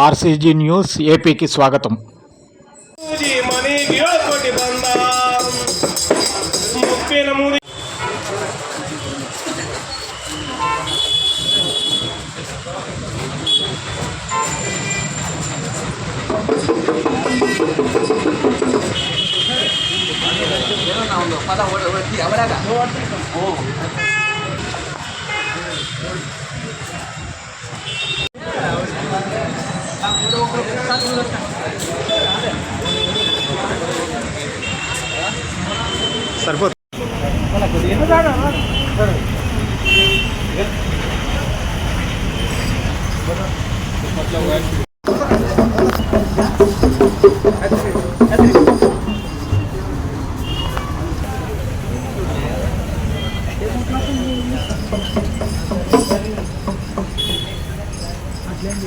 RCG news ఏపీకి స్వాగతం. మణి గిరోకోటి బంద ముప్పిన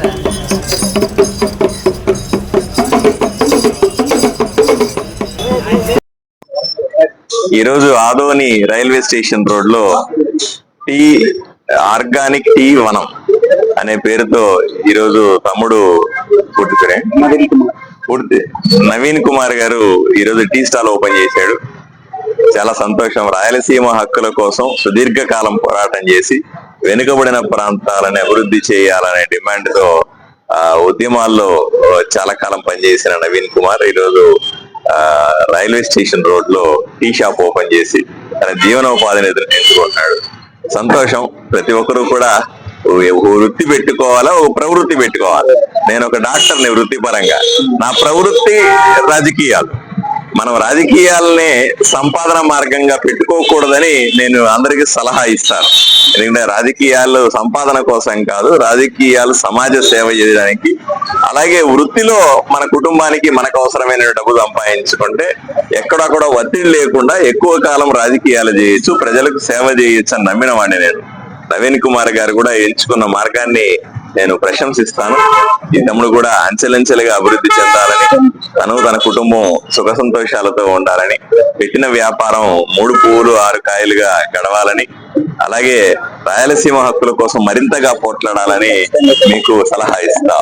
ఈరోజు ఈ రోజు ఆదోని రైల్వే స్టేషన్ రోడ్లో టీ ఆర్గానిక్ టీ వనం అనే పేరుతో ఈరోజు తమ్ముడు పుట్టుకురే నవీన్ కుమార్ గారు ఈ రోజు టీ స్టాల్ ఓపెన్ చేశాడు. చాలా సంతోషం. రాయలసీమ హక్కుల కోసం సుదీర్ఘకాలం పోరాటం చేసి వెనుకబడిన ప్రాంతాలని అభివృద్ధి చేయాలనే డిమాండ్తో ఆ ఉద్యమాల్లో చాలా కాలం పనిచేసిన నవీన్ కుమార్ ఈ రోజు ఆ రైల్వే స్టేషన్ రోడ్లో టీ షాప్ ఓపెన్ చేసి తన జీవనోపాధిని ఎదుర్కొంటున్నాడు సంతోషం. ప్రతి ఒక్కరూ కూడా వృత్తి పెట్టుకోవాలా? ఒక ప్రవృత్తి పెట్టుకోవాలి. నేను ఒక డాక్టర్ని వృత్తిపరంగా. నా ప్రవృత్తి రాజకీయాలు. మనం రాజకీయాలని సంపాదన మార్గంగా పెట్టుకోకూడదని నేను అందరికీ సలహా ఇస్తాను. ఎందుకంటే రాజకీయాలు సంపాదన కోసం కాదు రాజకీయాలు సమాజ సేవ చేయడానికి. అలాగే వృత్తిలో మన కుటుంబానికి మనకు అవసరమైన డబ్బు సంపాదించుకుంటే ఎక్కడక్కడ ఒత్తిడి లేకుండా ఎక్కువ కాలం రాజకీయాలు చేయొచ్చు ప్రజలకు సేవ చేయొచ్చు అని నమ్మిన వాడిని నేను. నవీన్ కుమార్ గారు కూడా ఎంచుకున్న మార్గాన్ని నేను ప్రశంసిస్తాను. ఈ తమ్ముడు కూడా అంచెలంచెలుగా అభివృద్ధి చెందాలని తను తన కుటుంబం సుఖ సంతోషాలతో ఉండాలని పెట్టిన వ్యాపారం మూడు పువ్వులు ఆరు కాయలుగా గడవాలని అలాగే రాయలసీమ హక్కుల కోసం మరింతగా పోట్లాడాలని మీకు సలహా ఇస్తా